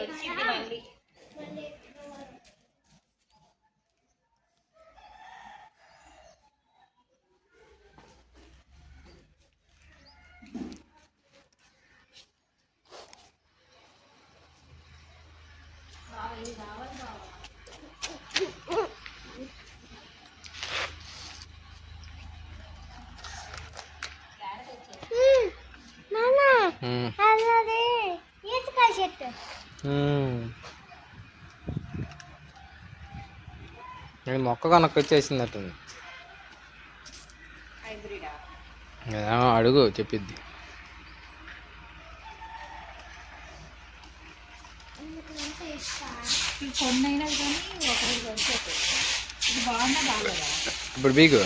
వచ్చింది మళ్ళీ నాన్న ఉమ్. అదే ఈతకాయ చెట్టు ఉమ్. ఇది మొక్క కనుక వచ్చేసిందట్టుంది అడుగు చెప్పిద్ది. ఇప్పుడు బీగు.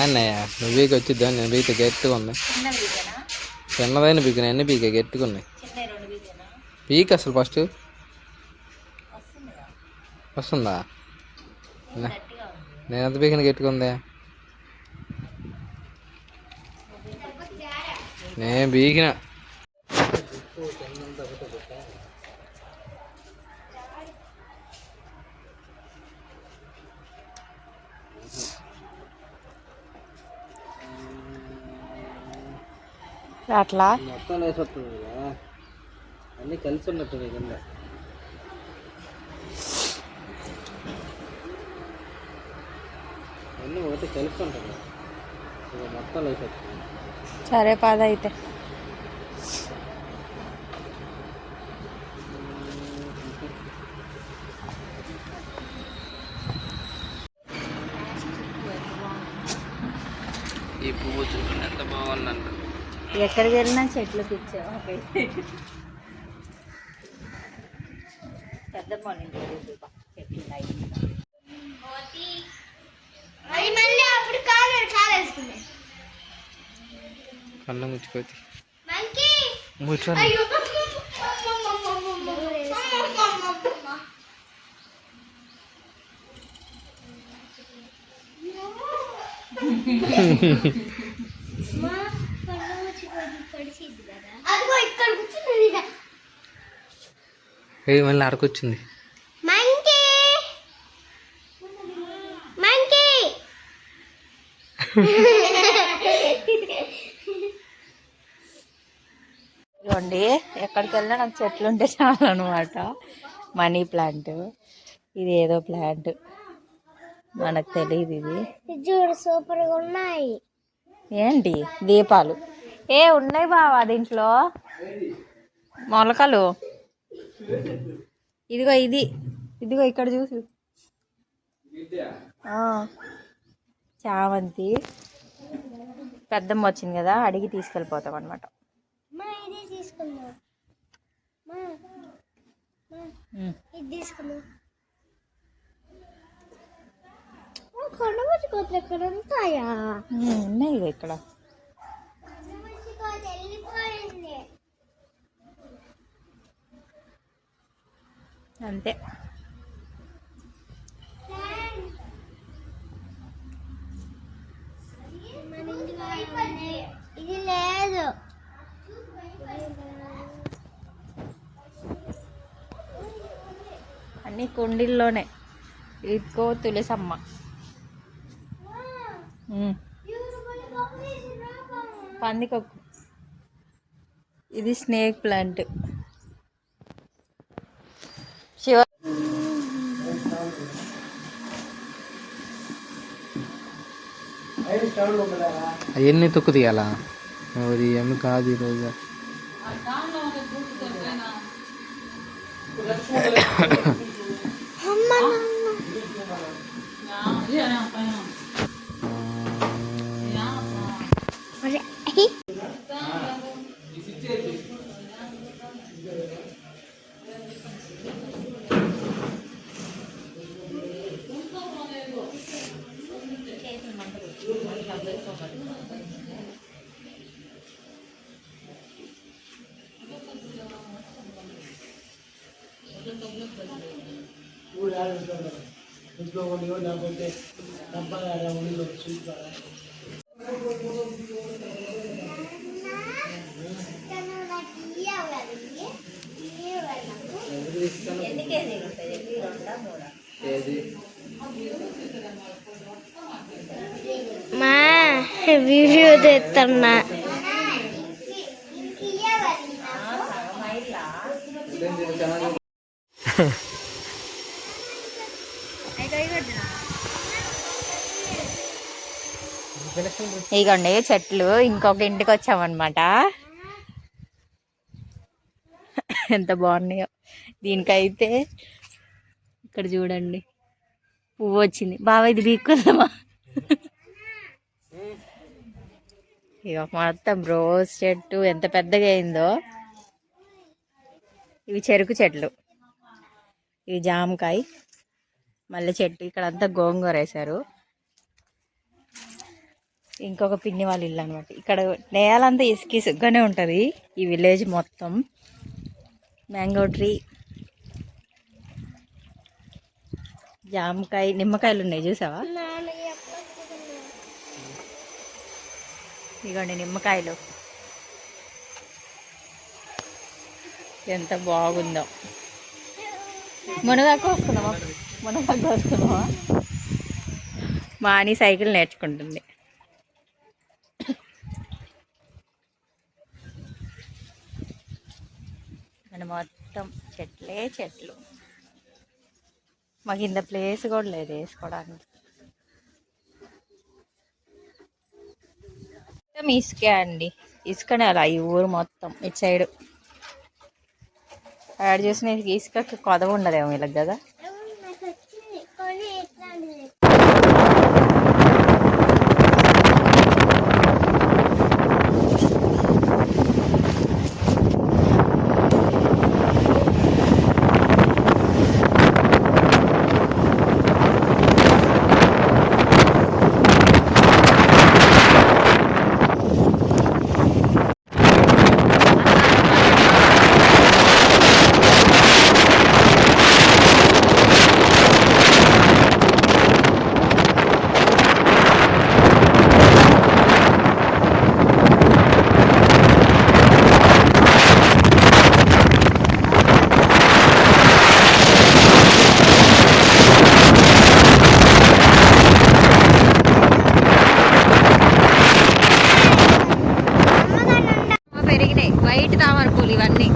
అన్నయ్య నువ్వు బీకి వచ్చిద్దా? నేను బీకి గట్టిగా ఉంది చిన్నదైన బీకి ఎన్ని బీక గట్టిగా ఉన్నాయి. పీక్ అసలు ఫస్ట్. వస్తుందా? నేను ఎంత బీకిన గట్టిగా ఉందే నేను బీకిన అట్లా మొత్తం లేసి వస్తుంది అన్నీ కలిసి ఉన్నట్టు కింద. అన్నీ ఒకటి కలిసి ఉంటుంది. ఇక మొత్తం వస్తుంది సరే పద అయితే. ఈ పువ్వు చూడండి ఎంత బాగుందంట. ఎక్కడికి వెళ్ళినా చెట్లు అది మళ్ళీ అప్పుడు కాలు కాలు వేసుకుంది కళ్ళ ముచ్చుకోతి మంకీ ముచ్చండి అయ్యో అదిగో ఇక్కడ కూర్చున్నది. ఏ మళ్ళీ ఆడకొచ్చింది? మంకీ మంకీ ఇదిగోండి ఎక్కడికి వెళ్ళినా నాకు చెట్లు ఉంటే చాలు అనమాట మనీ ప్లాంట్ ఇది ఏదో ప్లాంట్ మనకు తెలియదు ఇది. చూడు సూపర్గా ఉన్నాయి. ఏంటి? దీపాలు. ఏ ఉన్నాయి బావా దీంట్లో? మొలకలు. ఇదిగో ఇది. ఇదిగో ఇక్కడ చూసు. ఆ, చామంతి. పెద్దమ్మ వచ్చింది కదా అడిగి తీసుకెళ్ళిపోతాం అనమాట మా ఇది అంతే. ఇది లేదు. అన్ని కుండీల్లోనే. ఇదిగో తులసమ్మ. పందికొక్కు. ఇది స్నేక్ ప్లాంట్. சிவ ఎన్ని తొక్కు తీయాలా మరి ఎమ్మి కాదు ఈరోజు అమ్మ మూడు ఆడతారు ఇంట్లో ఉండివో లేకపోతే డబ్బాలు ఆడ ఉండిలో మా వీడియో తెస్తున్నా ఇగోండి చెట్లు ఇంకొక ఇంటికి వచ్చామన్నమాట. ఎంత బాగున్నాయో. దీనికైతే ఇక్కడ చూడండి. పువ్వు వచ్చింది. బాబా ఇది బీక్కుందామా ఇక మొత్తం రోజ్ చెట్టు ఎంత పెద్దగా అయిందో. ఇవి చెరుకు చెట్లు. ఈ జామకాయ మల్లె చెట్టు ఇక్కడ అంతా గోంగూర వేశారు. ఇంకొక పిన్ని వాళ్ళ ఇల్లు అనమాట ఇక్కడ నేలంతా ఇసుక ఇసుగ్గానే ఉంటుంది. ఈ విలేజ్ మొత్తం. మ్యాంగో ట్రీ జామకాయ నిమ్మకాయలు ఉన్నాయి చూసావా? ఇగోండి నిమ్మకాయలు. ఎంత బాగుందో. మునగాకు వస్తున్నావా మునగాకు వస్తున్నావా మాని సైకిల్ నేర్చుకుంటుంది. మన మొత్తం చెట్లే చెట్లు. మాకు ఇంత ప్లేస్ కూడా లేదు వేసుకోవడానికి. మొత్తం ఇసుకే అండి. ఇసుకనే అలా ఈ ఊరు మొత్తం ఇటు సైడ్. యాడ్ చేసిన ఇసుక కొదవ ఉండదేమో వీళ్ళకి కదా? వైట్ తామర పూలు ఇవన్నీ.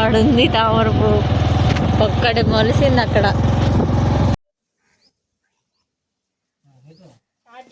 ఆడుంది తామర పువ్వు. ఒక్కటి మొలిసింది అక్కడ. స్టార్ట్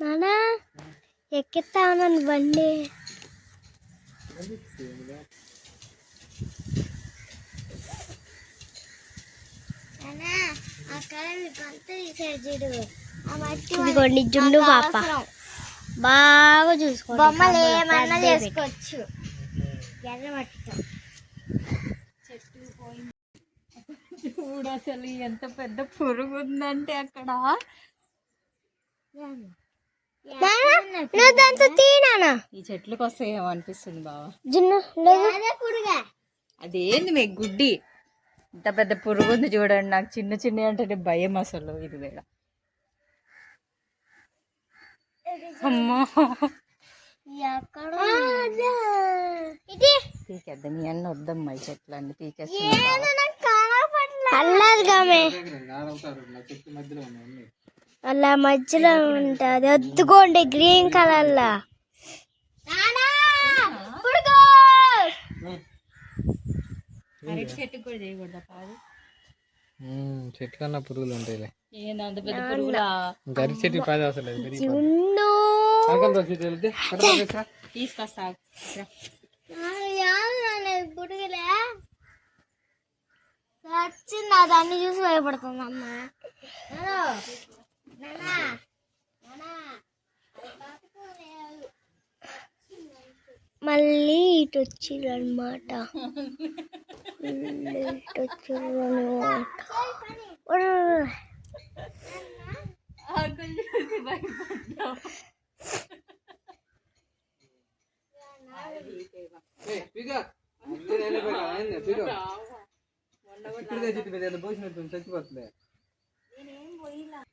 నానా ఎక్కిస్తా ఉన్నాను బండి? ఇదిగోండి జుండు పాప. బాగా చూసుకో బొమ్మలు ఏమన్నా చేసుకోవచ్చు. చూడు అసలు ఎంత పెద్ద పురుగు ఉందంటే అక్కడ. ఈ చెట్లకు వస్తాయేమో అనిపిస్తుంది బావా? అదేంది మీ గుడ్డి? ఇంత పెద్ద పురుగు ఉంది చూడండి నాకు చిన్న చిన్న అంటే భయం అసలు ఇది వేడ అమ్మా. పీకేద్దాం మీ అన్న వద్దమ్మా ఈ చెట్లు అన్ని చెట్టు ఉన్నాయి అలా మధ్యలో ఉంటది. ఎత్తుకోండి గ్రీన్ కలర్ లా అరటి చెట్టుకు కూడా చేయకూడదా పాదు చెట్లు అన్న పురుగులు ఉంటాయిలే. చెట్టు పాది అవసరం లేదు చెట్టు. తీసుకొస్తా రా. పురుగులే వచ్చింది అది అన్ని చూసి భయపడుతుంది అమ్మ. మళ్ళీ ఇటు వచ్చిండ్రు అనమాట ఇటు చూసి అనమాట ఇప్పుడు తెచ్చి మీద ఏదో పోసినట్టు చచ్చిపోతుంది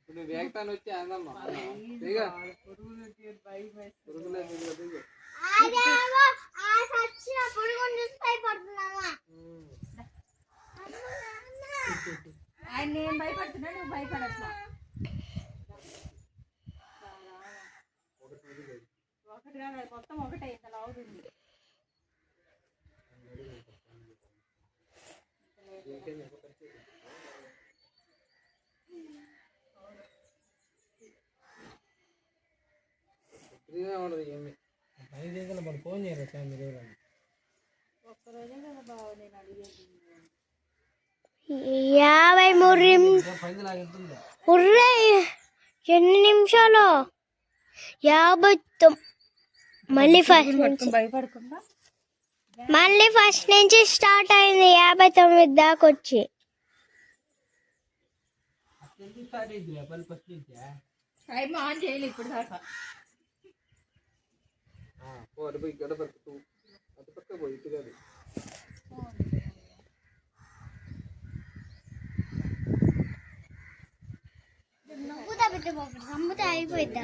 ఇప్పుడు వేగతాను వచ్చి అందమ్మా. ఆయన నేను భయపడుతున్నా నువ్వు భయపడట్లా ఒకటి మొత్తం ఒకటే ఇంత లావుతుంది ఉండదు ఏమి పని చేయగల మనం ఫోన్ చేయరు సార్ మీరు ఒక్కరోజే కదా బావ నేను అడిగేది యాభై మూడు ఉర్రే ఎన్ని నిమిషాలు? యాభై మళ్ళీ ఫస్ట్ భయపడకుండా మళ్ళీ ఫస్ట్ నుంచి స్టార్ట్ అయింది యాభై తొమ్మిది దాకా వచ్చి. అయిపోయింది